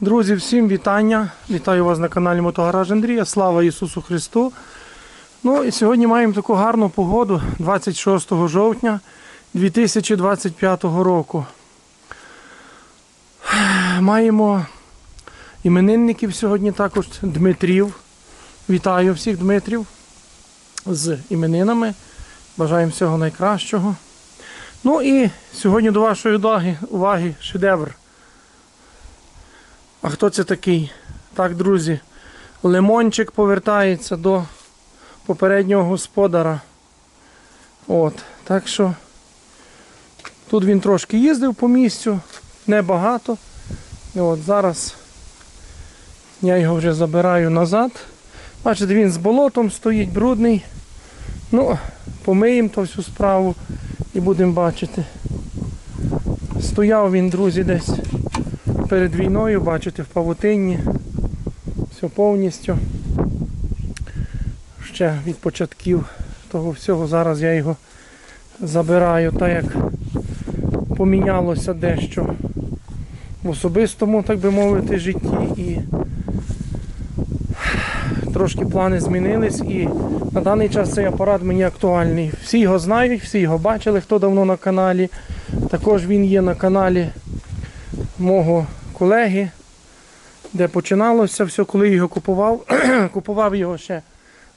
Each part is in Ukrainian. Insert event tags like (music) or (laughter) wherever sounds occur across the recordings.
Друзі, всім вітання. Вітаю вас на каналі Мотогараж Андрія. Слава Ісусу Христу. Ну і сьогодні маємо таку гарну погоду 26 жовтня 2025 року. Маємо іменинників сьогодні також Дмитрів. Вітаю всіх Дмитрів з іменинами. Бажаємо всього найкращого. Ну і сьогодні до вашої уваги, уваги шедевр. А хто це такий? Так, друзі, лимончик повертається до попереднього господара. От, так що тут він трошки їздив по місцю, небагато. І от зараз я його вже забираю назад. Бачите, він з болотом стоїть, брудний. Ну, помиємо то всю справу і будемо бачити. Стояв він, друзі, десь перед війною, бачите, в павутинні. Все повністю. Ще від початків того всього. Зараз я його забираю, так як помінялося дещо в особистому, так би мовити, житті і трошки плани змінились і на даний час цей апарат мені актуальний. Всі його знають, всі його бачили, хто давно на каналі. Також він є на каналі мого колеги, де починалося все, коли його купував. (clears throat) купував його ще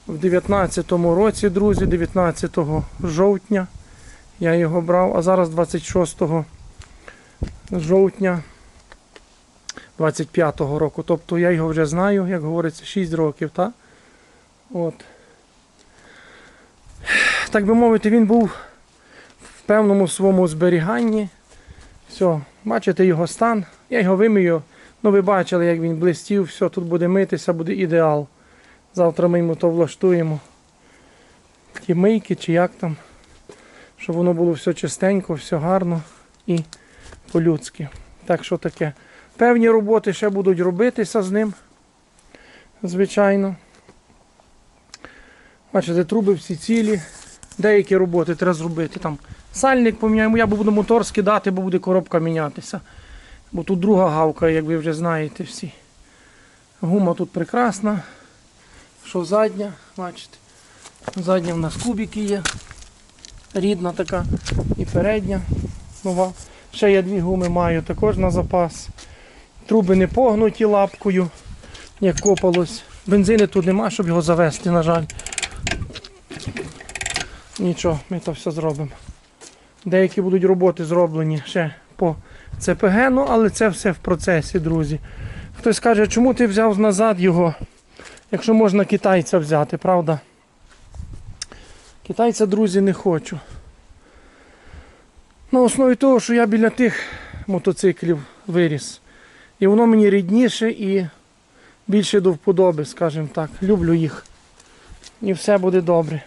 в 19-му році, друзі, 19 жовтня. Я його брав, а зараз 26 жовтня 25-го року. Тобто я його вже знаю, як говориться, 6 років, так? От. Так би мовити, він був в певному своєму зберіганні. Все, бачите його стан. Я його вимию. Ну, ви бачили, як він блистів, все, тут буде митися, буде ідеал. Завтра ми йому то влаштуємо. Ті мийки чи як там. Щоб воно було все чистенько, все гарно і по-людськи. Так що таке. Певні роботи ще будуть робитися з ним. Звичайно. Бачите, труби всі цілі. Деякі роботи треба зробити. Там сальник поміняємо, я буду мотор скидати, бо буде коробка мінятися. Бо тут друга гавка, як ви вже знаєте всі. Гума тут прекрасна. Що задня, бачите. Задня в нас кубики є. Рідна така і передня нова. Ще я дві гуми маю також на запас. Труби не погнуті лапкою, як копалось. Бензини тут нема, щоб його завести, на жаль. Нічого, ми то все зробимо. Деякі будуть роботи зроблені ще по ЦПГ, ну але це все в процесі, друзі. Хтось каже, чому ти взяв назад його, якщо можна китайця взяти, правда? Китайця, друзі, не хочу. На основі того, що я біля тих мотоциклів виріс. І воно мені рідніше і більше до вподоби, скажімо так. Люблю їх. І все буде добре.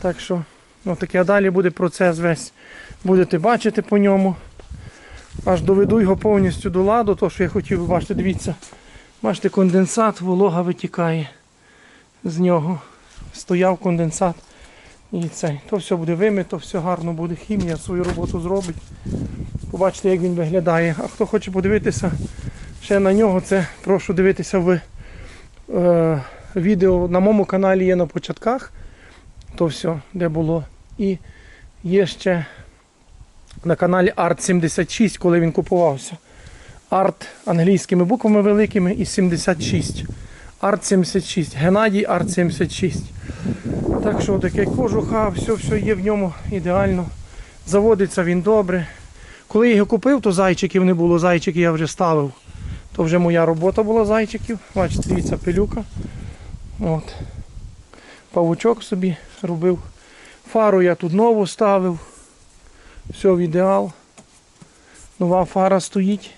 Так що, ну таке, далі буде процес весь. Будете бачити по ньому. Аж доведу його повністю до ладу, то що я хотів би бачити, дивіться. Бачите, конденсат, волога витікає з нього. Стояв конденсат. І цей. То все буде вимито, все гарно буде, хімія свою роботу зробить. Побачите, як він виглядає. А хто хоче подивитися ще на нього, це прошу дивитися в е, відео на моєму каналі є на початках. То все, де було. І є ще на каналі Art 76, коли він купувався. Арт англійськими буквами великими і 76. Арт 76. Геннадій Арт 76. Так що таке кожуха, все, все є в ньому ідеально. Заводиться він добре. Коли я його купив, то зайчиків не було, зайчики я вже ставив. То вже моя робота була зайчиків. Бачите, дивіться, пилюка. От. Павучок собі робив. Фару я тут нову ставив. Все в ідеал. Нова фара стоїть,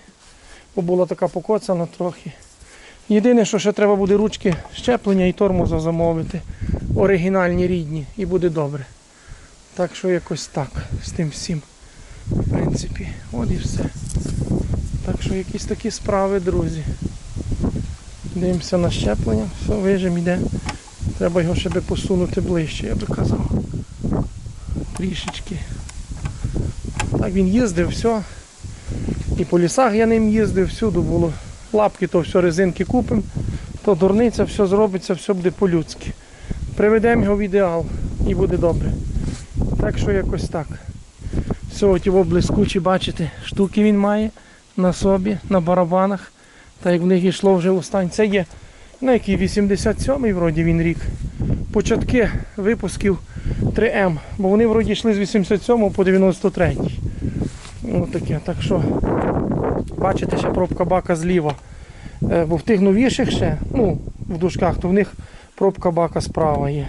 бо була така покоцана трохи. Єдине, що ще треба буде ручки щеплення і тормоза замовити. Оригінальні рідні і буде добре. Так що якось так з тим всім. В принципі, от і все. Так що якісь такі справи, друзі. Дивимося на щеплення, все, вижим іде. Треба його ще би посунути ближче, я би казав. Трішечки. Так він їздив, все. І по лісах я ним їздив, всюди було лапки, то все резинки купимо, то дурниця, все зробиться, все буде по-людськи. Приведемо його в ідеал і буде добре. Так що якось так. Все, ті блискучі, бачите, штуки він має на собі, на барабанах. Та як в них йшло вже останнє. Це є на який 87-й вроді він рік. Початки випусків 3М, бо вони вроді йшли з 87 по 93. Ось таке. Так що, бачите, ще пробка бака зліва. Е, Бо в тих новіших ще, ну, в дужках, то в них пробка бака справа є.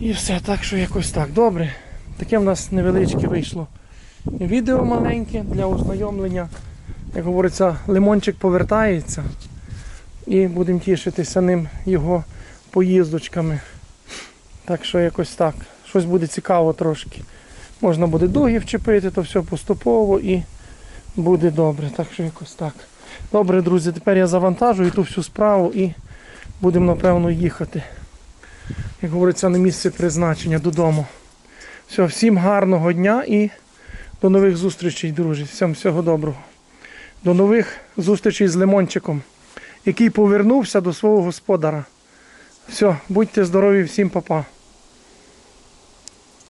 І все, так що якось так. Добре. Таке в нас невеличке вийшло відео маленьке для ознайомлення. Як говориться, лимончик повертається. І будемо тішитися ним його поїздочками. Так що якось так. Щось буде цікаво трошки. Можна буде дуги вчепити, то все поступово і буде добре. Так що якось так. Добре, друзі, тепер я завантажую ту всю справу і будемо, напевно, їхати. Як говориться, на місце призначення додому. Все, всім гарного дня і до нових зустрічей, друзі. Всім всього доброго. До нових зустрічей з Лимончиком, який повернувся до свого господара. Все, будьте здорові, всім па-па.